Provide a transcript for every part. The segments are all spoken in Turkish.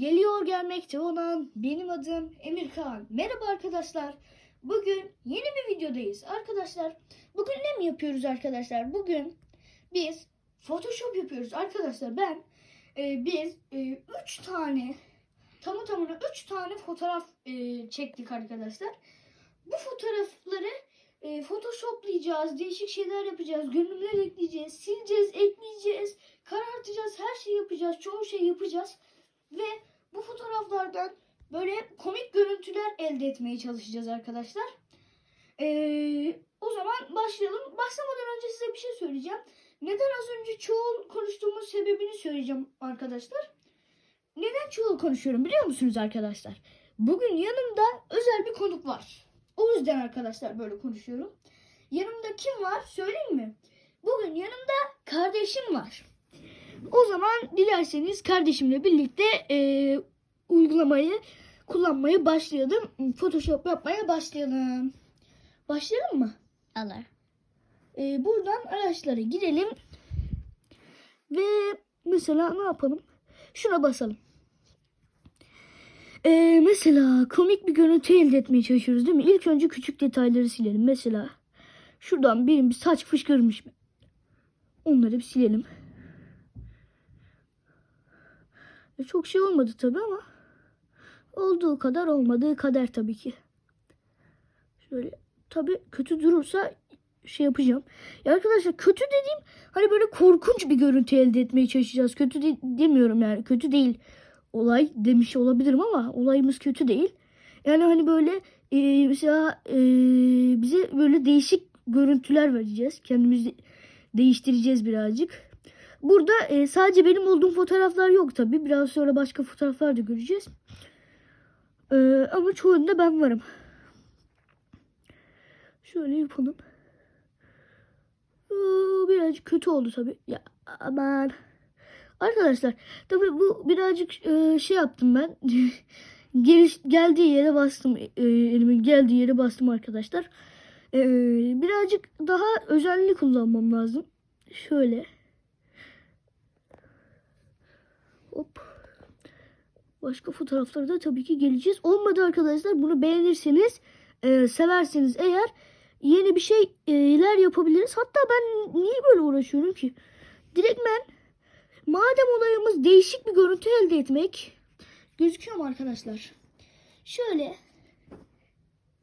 Geliyor gelmekte olan benim adım Emirkan. Merhaba arkadaşlar. Bugün yeni bir videodayız. Arkadaşlar bugün ne mi yapıyoruz arkadaşlar? Bugün biz Photoshop yapıyoruz arkadaşlar. Ben e, biz 3 tane tamı tamına 3 tane fotoğraf e, çektik arkadaşlar. Bu fotoğrafları e, photoshoplayacağız, değişik şeyler yapacağız, görünümler ekleyeceğiz, sileceğiz, ekleyeceğiz, karartacağız, her şeyi yapacağız, çoğu şey yapacağız. Ve fotoğraflardan böyle komik görüntüler elde etmeye çalışacağız arkadaşlar. Ee, o zaman başlayalım. Başlamadan önce size bir şey söyleyeceğim. Neden az önce çoğul konuştuğumuz sebebini söyleyeceğim arkadaşlar. Neden çoğul konuşuyorum biliyor musunuz arkadaşlar? Bugün yanımda özel bir konuk var. O yüzden arkadaşlar böyle konuşuyorum. Yanımda kim var söyleyeyim mi? Bugün yanımda kardeşim var. O zaman dilerseniz kardeşimle birlikte e, uygulamayı kullanmaya başlayalım. Photoshop yapmaya başlayalım. Başlayalım mı? Alır. E, buradan araçlara girelim. Ve mesela ne yapalım? Şuna basalım. E, mesela komik bir görüntü elde etmeye çalışıyoruz değil mi? İlk önce küçük detayları silelim. Mesela şuradan benim bir saç fışkırmış. Onları bir silelim. E, Çok şey olmadı tabi ama olduğu kadar olmadığı kadar tabii ki. Şöyle tabi kötü durursa şey yapacağım. Ya arkadaşlar kötü dediğim hani böyle korkunç bir görüntü elde etmeye çalışacağız. Kötü de- demiyorum yani kötü değil olay demiş olabilirim ama olayımız kötü değil. Yani hani böyle e, mesela e, bize böyle değişik görüntüler vereceğiz. Kendimizi değiştireceğiz birazcık. Burada e, sadece benim olduğum fotoğraflar yok tabi. Biraz sonra başka fotoğraflar da göreceğiz. E, ama çoğunda ben varım. Şöyle yapalım. Aa, birazcık kötü oldu tabi. Ya aman. Arkadaşlar tabi bu birazcık e, şey yaptım ben. Geliş, geldiği yere bastım. E, elimin geldiği yere bastım arkadaşlar. E, birazcık daha özenli kullanmam lazım. Şöyle. Başka fotoğraflara da tabii ki geleceğiz. Olmadı arkadaşlar bunu beğenirseniz, e, severseniz eğer yeni bir şeyler yapabiliriz. Hatta ben niye böyle uğraşıyorum ki? Direkt ben madem olayımız değişik bir görüntü elde etmek gözüküyor mu arkadaşlar? Şöyle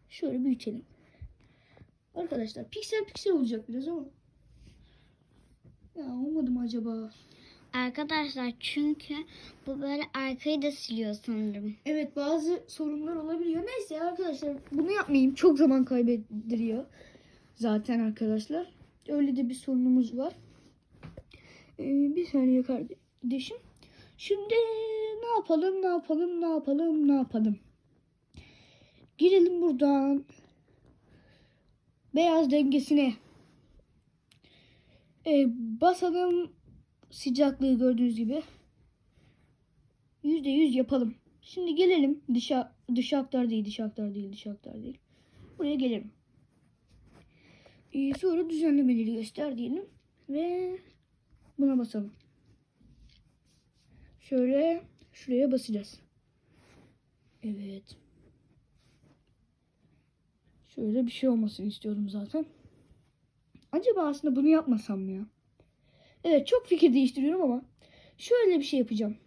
şöyle büyütelim. Arkadaşlar piksel piksel olacak biraz ama. Ya olmadı mı acaba? Arkadaşlar çünkü bu böyle arkayı da siliyor sanırım. Evet bazı sorunlar olabiliyor. Neyse arkadaşlar bunu yapmayayım. Çok zaman kaybettiriyor. Zaten arkadaşlar. Öyle de bir sorunumuz var. Ee, bir saniye kardeşim. Şimdi ne yapalım ne yapalım ne yapalım ne yapalım. Girelim buradan. Beyaz dengesine. Ee, basalım sıcaklığı gördüğünüz gibi. Yüzde yüz yapalım. Şimdi gelelim dışa dış aktar değil, dış aktar değil, dış aktar değil. Buraya gelelim. Ee, sonra düzenlemeleri göster diyelim ve buna basalım. Şöyle şuraya basacağız. Evet. Şöyle bir şey olmasını istiyorum zaten. Acaba aslında bunu yapmasam mı ya? Evet çok fikir değiştiriyorum ama şöyle bir şey yapacağım.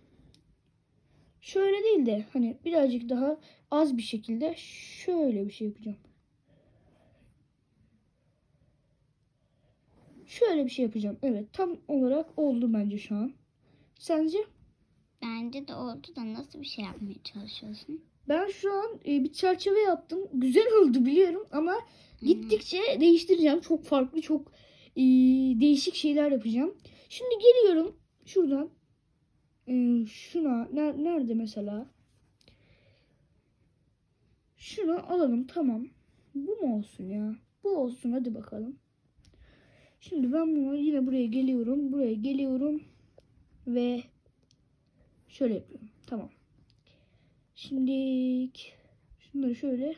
Şöyle değil de hani birazcık daha az bir şekilde şöyle bir şey yapacağım. Şöyle bir şey yapacağım. Evet tam olarak oldu bence şu an. Sence? Bence de oldu da nasıl bir şey yapmaya çalışıyorsun? Ben şu an e, bir çerçeve yaptım. Güzel oldu biliyorum ama gittikçe değiştireceğim. Çok farklı, çok e, değişik şeyler yapacağım. Şimdi geliyorum şuradan. E, şuna ner- nerede mesela? Şunu alalım tamam. Bu mu olsun ya? Bu olsun hadi bakalım. Şimdi ben bunu yine buraya geliyorum. Buraya geliyorum. Ve şöyle yapıyorum. Tamam. Şimdi şunları şöyle.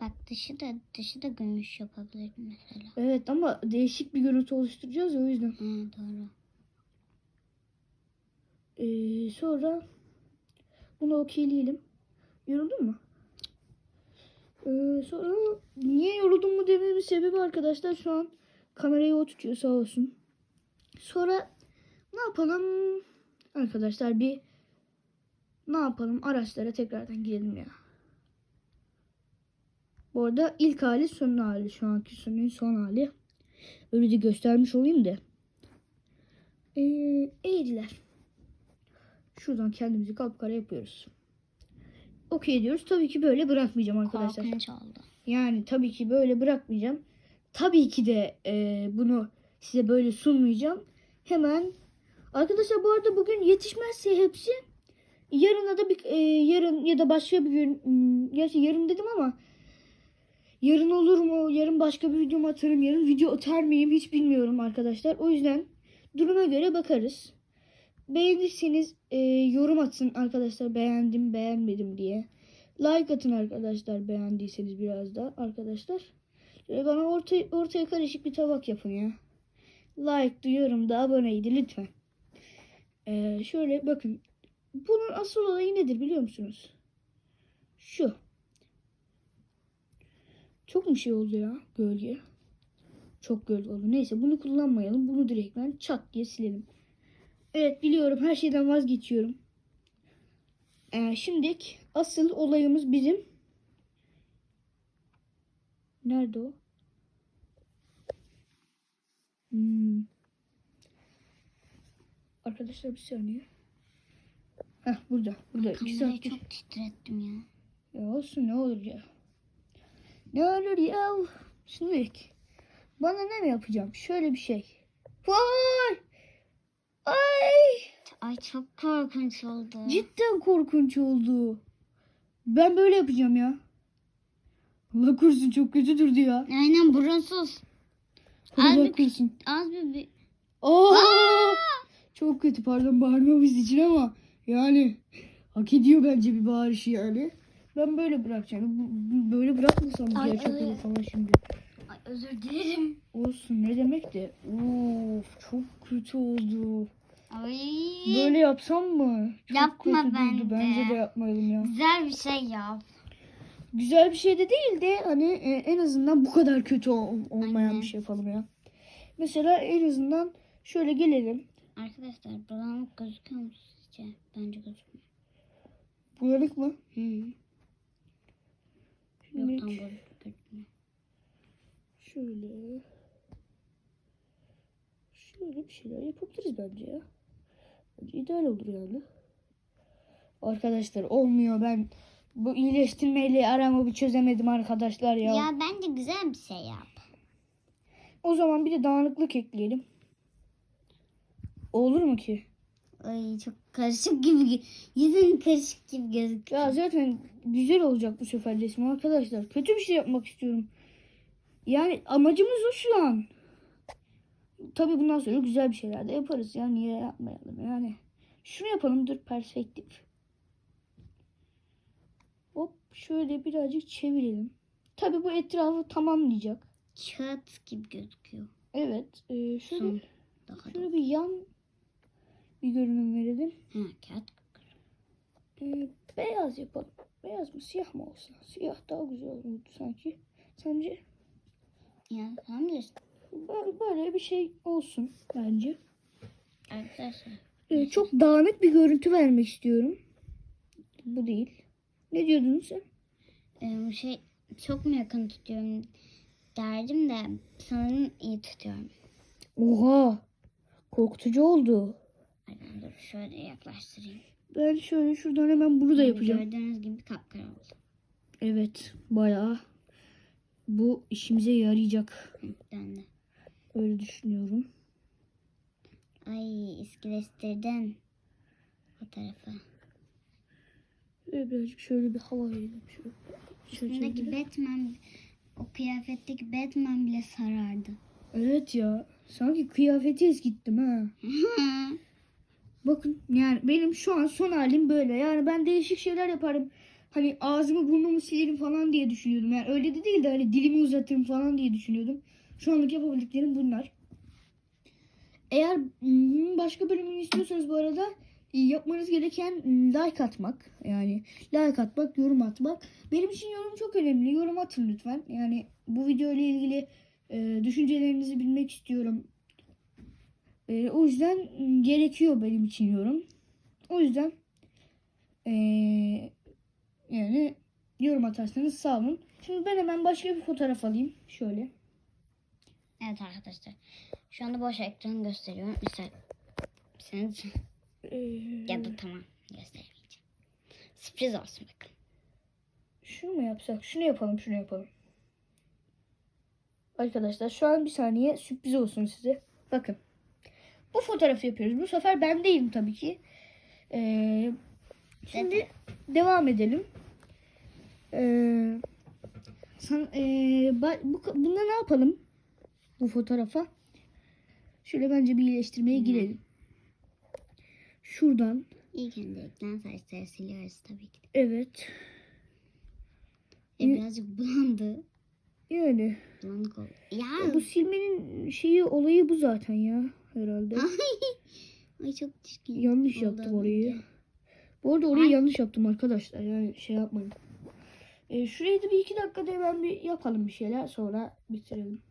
Bak dışı da dışı da gümüş yapabilirim mesela. Evet ama değişik bir görüntü oluşturacağız ya o yüzden. Ha, doğru. Ee, sonra bunu okeyleyelim. Yoruldun mu? Ee, sonra niye yoruldun mu dememin sebebi arkadaşlar şu an kamerayı o tutuyor sağ olsun. Sonra ne yapalım? Arkadaşlar bir ne yapalım? Araçlara tekrardan girelim ya. Bu arada ilk hali son hali. Şu anki sonun son hali. Öyle de göstermiş olayım da. Ee, eğriler. Şuradan kendimizi kapkara yapıyoruz. Okey diyoruz. Tabii ki böyle bırakmayacağım arkadaşlar. Korkunç oldu. Yani tabii ki böyle bırakmayacağım. Tabii ki de e, bunu size böyle sunmayacağım. Hemen arkadaşlar bu arada bugün yetişmezse hepsi yarına da bir e, yarın ya da başka bir gün hmm, gerçi yarın dedim ama yarın olur mu? Yarın başka bir video mu atarım? Yarın video atar mıyım? Hiç bilmiyorum arkadaşlar. O yüzden duruma göre bakarız. Beğenirseniz e, yorum atın arkadaşlar beğendim beğenmedim diye. Like atın arkadaşlar beğendiyseniz biraz da arkadaşlar. Şöyle bana orta, ortaya karışık bir tabak yapın ya. Like duyuyorum da aboneydi lütfen. Ee, şöyle bakın. Bunun asıl olayı nedir biliyor musunuz? Şu. Çok mu şey oldu ya gölge? Çok gölge oldu. Neyse bunu kullanmayalım. Bunu direktmen çat diye silelim. Evet biliyorum her şeyden vazgeçiyorum. Ee, şimdilik asıl olayımız bizim. Nerede o? Hmm. Arkadaşlar bir saniye. Heh burada. Burada. Kamerayı çok titrettim ya. Ya olsun ne olur ya. Ne olur ya. Şimdilik. Bana ne mi yapacağım? Şöyle bir şey. Vay! Ay! Ay çok korkunç oldu. Cidden korkunç oldu. Ben böyle yapacağım ya. Allah korusun çok kötü durdu ya. Aynen. Allah Az bir, korusun. az bir, bir Aa! Çok kötü pardon bağırmamız için ama yani hak ediyor bence bir bağırışı yani. Ben böyle bırakacağım. Böyle bırakmasam Ay, evet. olur falan şimdi. Ay, özür dilerim. Olsun ne demek de. Of çok kötü oldu. Ay. Böyle yapsam mı? Çok Yapma kötü durdu. bence. Bence de yapmayalım ya. Güzel bir şey yap. Güzel bir şey de değil de hani e, en azından bu kadar kötü ol- olmayan Aynen. bir şey yapalım ya. Mesela en azından şöyle gelelim. Arkadaşlar bulanık gözüküyor mu sizce? Bence gözükmüyor. Bulanık mı? Hı. Yok tam gözükmüyor. şöyle. Şöyle bir şeyler yapabiliriz bence ya. Bence ideal olur yani. Arkadaşlar olmuyor ben bu iyileştirmeyle aramı bir çözemedim arkadaşlar ya. Ya bence güzel bir şey yap. O zaman bir de dağınıklık ekleyelim. Olur mu ki? Ay çok karışık gibi. Yüzün karışık gibi gözüküyor. Ya zaten güzel olacak bu sefer resim arkadaşlar. Kötü bir şey yapmak istiyorum. Yani amacımız o şu an. Tabii bundan sonra güzel bir şeyler de yaparız. Ya niye yapmayalım yani. Şunu yapalım dur perspektif. Hop şöyle birazcık çevirelim. Tabii bu etrafı tamamlayacak. Kağıt gibi gözüküyor. Evet. E, şöyle, Son şöyle bir yan bir görünüm verelim. Ha kağıt. E, beyaz yapalım. Beyaz mı siyah mı olsa? Siyah daha güzel olurdu sanki. Sence? Ya bilirsin. Böyle, böyle bir şey olsun bence. Arkadaşlar. Ee, çok dağınık bir görüntü vermek istiyorum. Bu değil. Ne diyordun sen? e, bu şey çok mu yakın tutuyorum derdim de sanırım iyi tutuyorum. Oha. Korkutucu oldu. Aynen dur şöyle yaklaştırayım. Ben şöyle şuradan hemen bunu da yapacağım. Gördüğünüz gibi kapkara oldu. Evet. Bayağı. Bu işimize yarayacak. Hı, döndü. Öyle düşünüyorum. Ay iskileştirdin. O tarafa. Şöyle birazcık şöyle bir hava verelim. Üstündeki. Batman o kıyafetteki Batman bile sarardı. Evet ya. Sanki kıyafeti eskittim ha. Bakın yani benim şu an son halim böyle. Yani ben değişik şeyler yaparım. Hani ağzımı burnumu silerim falan diye düşünüyordum. Yani öyle de değil de hani dilimi uzatırım falan diye düşünüyordum. Şu anlık yapabildiklerim bunlar. Eğer hmm, başka bölümünü istiyorsanız bu arada e, yapmanız gereken like atmak. Yani like atmak, yorum atmak. Benim için yorum çok önemli. Yorum atın lütfen. Yani bu video ile ilgili e, düşüncelerinizi bilmek istiyorum. E, o yüzden gerekiyor benim için yorum. O yüzden e, yani yorum atarsanız sağ olun. Şimdi ben hemen başka bir fotoğraf alayım. Şöyle. Evet arkadaşlar. Şu anda boş ekran gösteriyorum. Misal. Sen E, ya da tamam göstermeyeceğim. Sürpriz olsun bakın. Şunu mu yapsak? Şunu yapalım, şunu yapalım. Arkadaşlar şu an bir saniye sürpriz olsun size. Bakın. Bu fotoğrafı yapıyoruz. Bu sefer ben değilim tabii ki. Ee, şimdi devam edelim. Ee, ee, ba- bu, bunda ne yapalım? Bu fotoğrafa. Şöyle bence bir iyileştirmeye Hı. girelim. Şuradan. İlk öncelikle saçları siliyoruz tabii ki. Evet. E, birazcık bulandı. Yani. Bulanık oldu. Ya. Bu silmenin şeyi olayı bu zaten ya herhalde. Ay çok çirkin. yanlış oldu yaptım orayı. önce. Bu arada orayı Ay. yanlış yaptım arkadaşlar. Yani şey yapmayın. Ee, şurayı da bir iki dakikada hemen bir yapalım bir şeyler sonra bitirelim.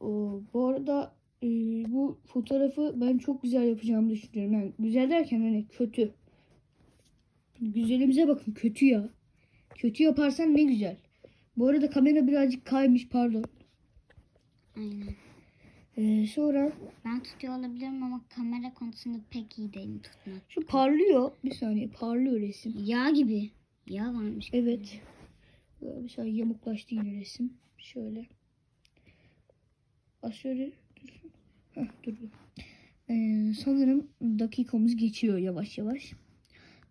Oo, bu arada e, bu fotoğrafı ben çok güzel yapacağımı düşünüyorum. Yani güzel derken hani kötü. Güzelimize bakın kötü ya. Kötü yaparsan ne güzel. Bu arada kamera birazcık kaymış pardon. Aynen. Ee, sonra Ben tutuyor olabilirim ama kamera konusunda pek iyi değilim tutmak. şu parlıyor. Bir saniye parlıyor resim. Yağ gibi. Yağ varmış. gibi. Evet. Böyle Bir saniye yamuklaştı yine resim. Şöyle. Şöyle dursun. Heh, durdu. Ee, sanırım dakikamız geçiyor yavaş yavaş.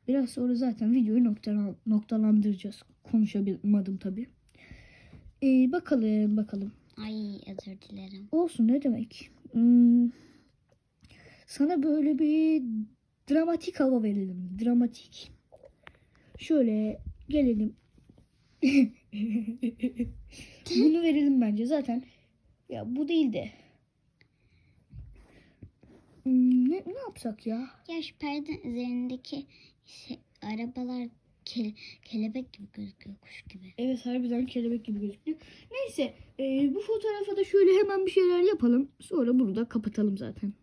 Biraz sonra zaten videoyu noktalan, noktalandıracağız. Konuşamadım tabii. Ee, bakalım bakalım. Ay özür dilerim. Olsun ne demek. Hmm, sana böyle bir dramatik hava verelim. Dramatik. Şöyle gelelim. Bunu verelim bence zaten. Ya bu değil de. Hmm, Ne, ne yapsak ya? Ya şu perde üzerindeki şey, arabalar kele- kelebek gibi gözüküyor kuş gibi. Evet harbiden kelebek gibi gözüküyor. Neyse e, bu fotoğrafa da şöyle hemen bir şeyler yapalım. Sonra bunu da kapatalım zaten.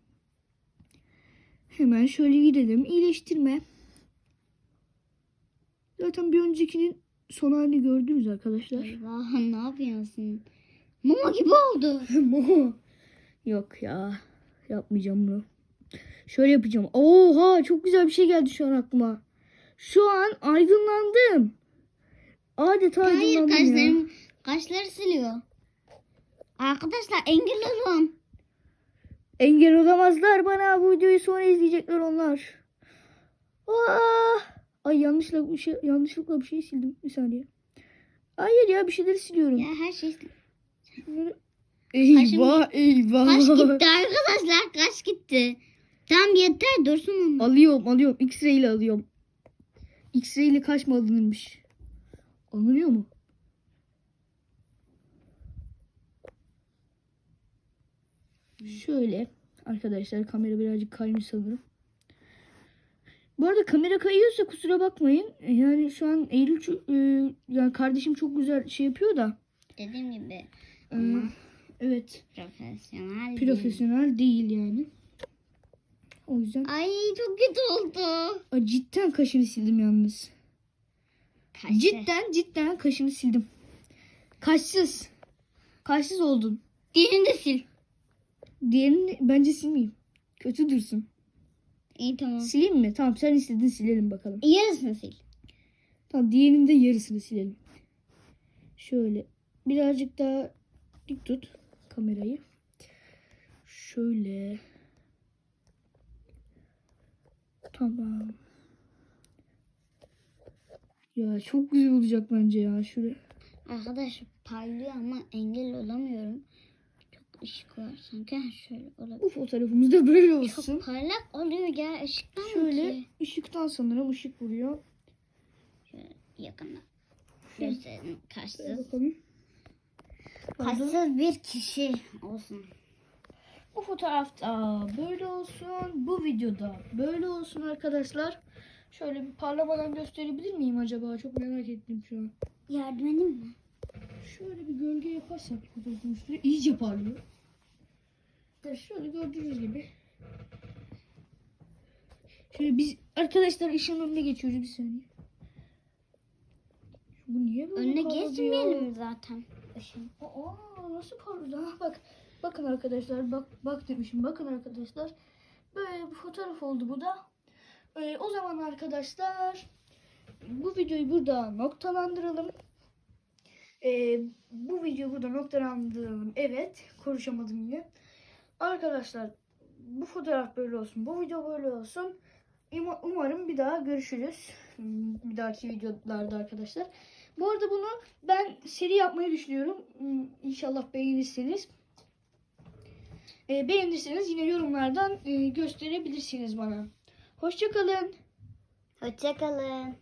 Hemen şöyle gidelim. İyileştirme. Zaten bir öncekinin son halini gördünüz arkadaşlar. Eyvah ne yapıyorsun? Mama gibi oldu. Mo. Yok ya. Yapmayacağım bunu. Şöyle yapacağım. Oha çok güzel bir şey geldi şu an aklıma. Şu an aydınlandım. Adeta Hayır aydınlandım ya. kaşlarım, kaşları siliyor. Arkadaşlar engel olun. Engel olamazlar bana bu videoyu sonra izleyecekler onlar. Aa! Ay yanlışlıkla bir şey yanlışlıkla bir şey sildim bir saniye. Hayır ya bir şeyleri siliyorum. Ya her şey Eyvah eyvah. Kaş gitti arkadaşlar kaş gitti. Tam yeter dursun ama. Alıyorum alıyorum. X-ray ile alıyorum. X-ray ile kaç mı alınırmış? Alınıyor mu? Şöyle. Arkadaşlar kamera birazcık kaymış sanırım. Bu arada kamera kayıyorsa kusura bakmayın. Yani şu an Eylül e, yani kardeşim çok güzel şey yapıyor da. Dediğim gibi e, Ama- evet. profesyonel değil. Profesyonel değil yani. O yüzden Ay çok kötü oldu. Aa, cidden kaşını sildim yalnız. Kaşı. Cidden cidden kaşını sildim. Kaşsız. Kaşsız oldun. Diğerini de sil. Diğerini bence silmeyeyim. Kötü dursun. İyi tamam. Sileyim mi? Tamam sen istedin silelim bakalım. Yarısını sil. Tamam diğerinin de yarısını silelim. Şöyle birazcık daha dik tut kamerayı. Şöyle. Tamam. Ya çok güzel olacak bence ya. Şöyle. Arkadaş parlıyor ama engel olamıyorum. Çok ışık var sanki. Ha, Şöyle olabilir. Bu fotoğrafımız da böyle olsun. Çok parlak oluyor ya ışıktan Şöyle ki? ışıktan sanırım ışık vuruyor. Şöyle yakından. Gösterelim kaşsız. bakalım. Bir kişi olsun. Bu fotoğrafta böyle olsun. Bu videoda böyle olsun arkadaşlar. Şöyle bir parlamadan gösterebilir miyim acaba? Çok merak ettim şu an. Yardım edeyim mi? Şöyle bir gölge yaparsak fotoğrafın üstüne iyice parlıyor. Dur. Şöyle gördüğünüz gibi. Şöyle biz arkadaşlar ışığın önüne geçiyoruz bir saniye. Bu niye böyle Önüne geçmeyelim zaten. Işın. Aa nasıl parlıyor? Bak bakın arkadaşlar bak bak demişim bakın arkadaşlar. Böyle bir fotoğraf oldu bu da. Ee, o zaman arkadaşlar bu videoyu burada noktalandıralım. Ee, bu videoyu burada noktalandıralım. Evet konuşamadım yine. Arkadaşlar bu fotoğraf böyle olsun. Bu video böyle olsun. Uma- Umarım bir daha görüşürüz. Bir dahaki videolarda arkadaşlar. Bu arada bunu ben seri yapmayı düşünüyorum. İnşallah beğenirsiniz. Ee, beğenirseniz yine yorumlardan e, gösterebilirsiniz bana. Hoşçakalın. Hoşçakalın.